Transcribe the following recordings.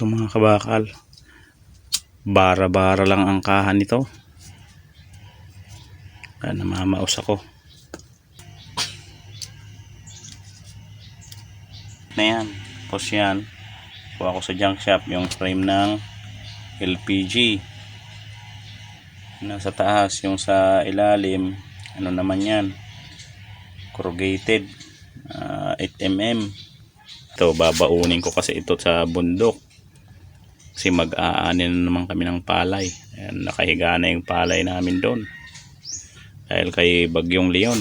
Ito mga kabakal. Bara-bara lang ang kahan nito. Kaya namamaos ako. Na yan. Tapos yan. Kuha ko sa junk shop yung frame ng LPG. Nasa taas yung sa ilalim. Ano naman yan? Corrugated. ah, 8mm. Ito, babaunin ko kasi ito sa bundok. Kasi mag-aanin na naman kami ng palay. Ayan, nakahiga na yung palay namin doon. Dahil kay Bagyong Leon.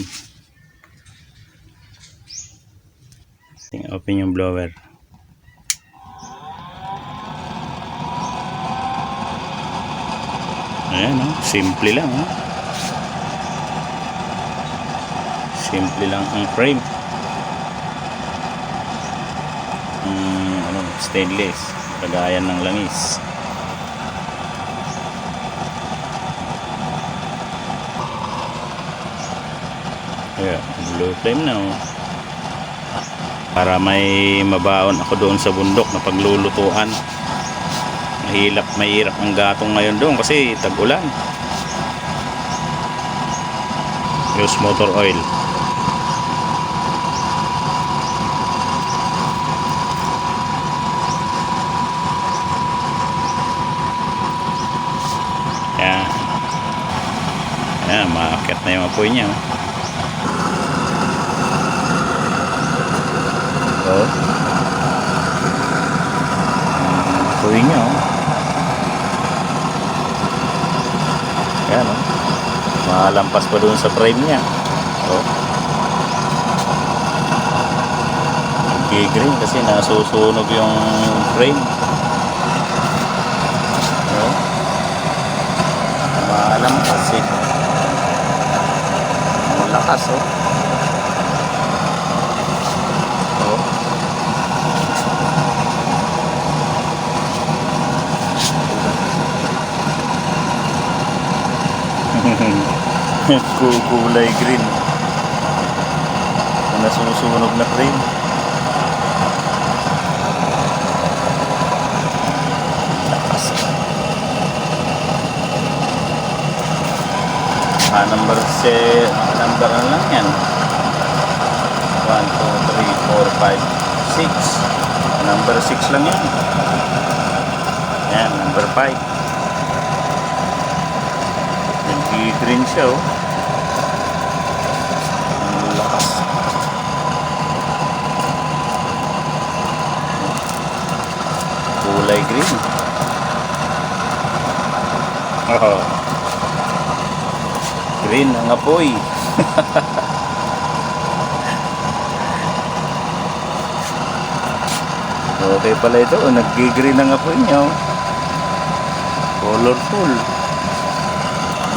Open yung blower. Ayan, oh. simple lang. Oh. Simple lang ang frame. Mm, ano, stainless. Kagayan ng langis. Ayan, blue flame na oh. Para may mabaon ako doon sa bundok na paglulutuan. Mahilap, mahirap ang gatong ngayon doon kasi tag-ulan. Use motor oil. Yan, maakyat na yung apoy niya. Oh. Apoy niya. Oh. Yan, oh. Malampas pa doon sa frame niya. Oh. Nag-green kasi nasusunog yung frame. Oh. Malampas eh. Lakas oh. Oh. Kukulay green. Nasusunog na frame. Ah, number se number ano lang yan? 1, 2, 3, 4, 5, 6. Number 6 lang yan. Yan, number 5. Nag-green siya oh. Kulay green. Oh. Green ang apoy. okay pala ito. Oh, Nag-green ang apoy niya. oh. Colorful.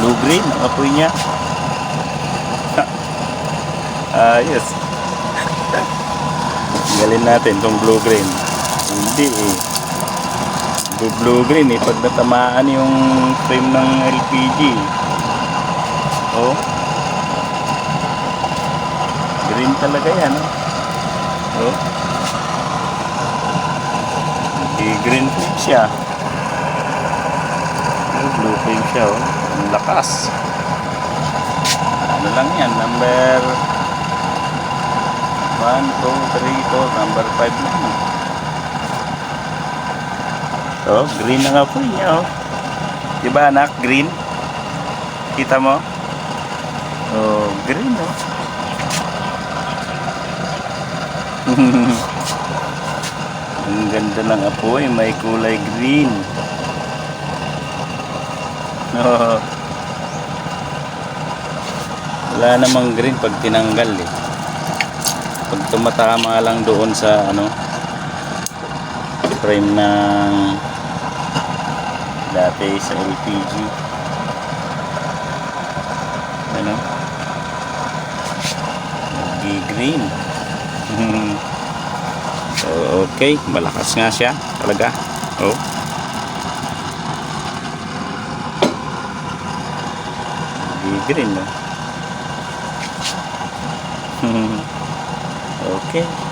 Blue-green ang apoy niya. Ayos. Galin natin itong blue-green. Hindi eh. Blue-green eh. Pag natamaan yung frame ng LPG. Oh. Green talaga yan. Oh. oh. Hindi green flame siya. Oh, blue flame siya oh. Ang lakas. Ano lang yan? Number 1, 2, 3, 4. Number 5 lang. Oh, green na nga po niya oh. Diba anak? Green? Kita mo? Oh, green oh. Ang ganda ng apoy, may kulay green. Oh. Wala namang green pag tinanggal eh. Pag tumatama lang doon sa ano frame ng dati sa LPG. Ano? Nag-green. so, okay. Malakas nga siya. Talaga. Oh. Nag-green. No? okay.